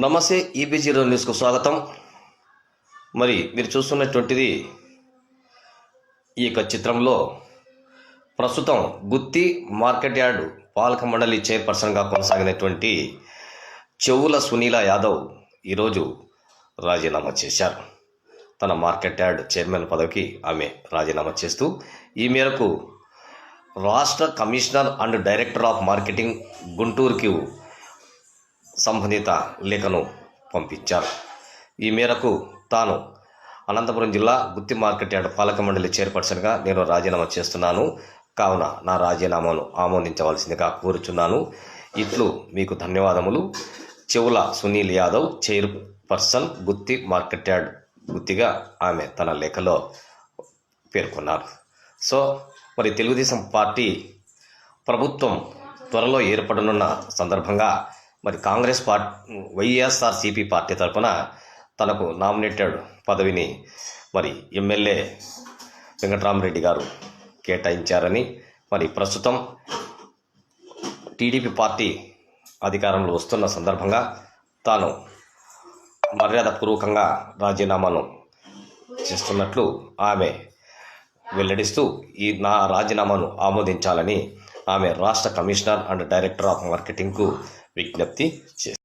నమస్తే ఈబీజీ రోజు న్యూస్కు స్వాగతం. మరి మీరు చూస్తున్నటువంటిది ఈ యొక్క చిత్రంలో. ప్రస్తుతం గుత్తి మార్కెట్ యార్డ్ పాలక మండలి చైర్పర్సన్గా కొనసాగినటువంటి చెవుల సునీల యాదవ్ ఈరోజు రాజీనామా చేశారు. తన మార్కెట్ యార్డ్ చైర్మన్ పదవికి ఆమె రాజీనామా చేస్తూ ఈ మేరకు రాష్ట్ర commissioner and director of marketing గుంటూరుకి సంబంధిత లేఖను పంపించారు. ఈ మేరకు తాను అనంతపురం జిల్లా గుత్తి మార్కెట్ యార్డ్ పాలక మండలి చైర్పర్సన్గా నేను రాజీనామా చేస్తున్నాను. కావున నా రాజీనామాను ఆమోదించవలసిందిగా కోరుచున్నాను. ఇట్లు మీకు ధన్యవాదములు. Chevula Sunil Yadav chairperson Gutti market yard గుత్తిగా ఆమె తన లేఖలో పేర్కొన్నారు. సో మరి తెలుగుదేశం పార్టీ ప్రభుత్వం త్వరలో ఏర్పడనున్న సందర్భంగా మరి కాంగ్రెస్ పార్టీ వైఎస్ఆర్సీపీ పార్టీ తరఫున తనకు నామినేటెడ్ పదవిని మరి ఎమ్మెల్యే వెంకటరామరెడ్డి గారు కేటాయించారని మరి ప్రస్తుతం టీడీపీ పార్టీ అధికారంలో వస్తున్న సందర్భంగా తాను మర్యాదపూర్వకంగా రాజీనామాను చేస్తున్నట్లు ఆమె వెల్లడిస్తూ ఈ నా రాజీనామాను ఆమోదించాలని ఆమె రాష్ట్ర కమిషనర్ అండ్ డైరెక్టర్ ఆఫ్ మార్కెటింగ్కు విజ్ఞప్తి చేశారు